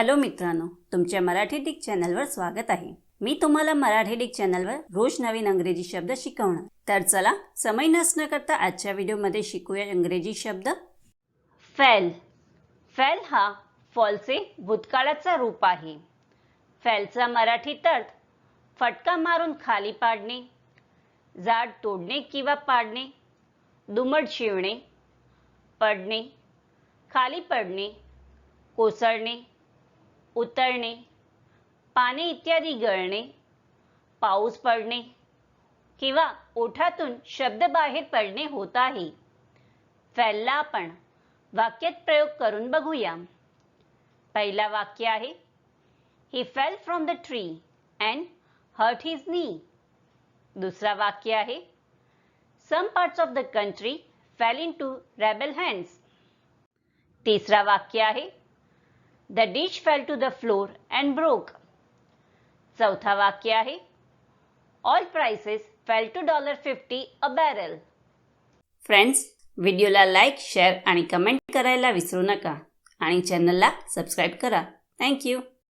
Hello मित्रांनो तुमच्या Marathi Dick चॅनलवर स्वागत आहे. मी तुम्हाला मराठी डिक चॅनलवर रोज नवीन अंग्रेजी शब्द शिकवणार. तर चला समय नसणं करता आजच्या व्हिडिओमध्ये शिकूया इंग्रजी शब्द. फॅल. फॅल हा फॉलचे भूतकाळाचा रूप आहे. फॅलचा मराठी अर्थ फटका मारून खाली पाडणे झाड तोडणे किंवा पाडणे दुमट शिवणे पडणे खाली पडणे कोसळणे उतरणे पाणी इत्यादी गळणे पाऊस पडणे किंवा ओठातून शब्द बाहेर पडणे होत आहे. फॅलला आपण वाक्यात प्रयोग करून बघूया. पहिला वाक्य आहे he fell from the tree and hurt his knee दुसरा वाक्य आहे some parts of the country fell into rebel hands तिसरा वाक्य आहे the dish fell to the floor and broke चौथा वाक्य आहे. All prices fell to dollar fifty a barrel friends व्हिडिओला लाईक शेअर आणि कमेंट करायला विसरू नका. आणि चॅनलला सबस्क्राईब करा. थँक्यू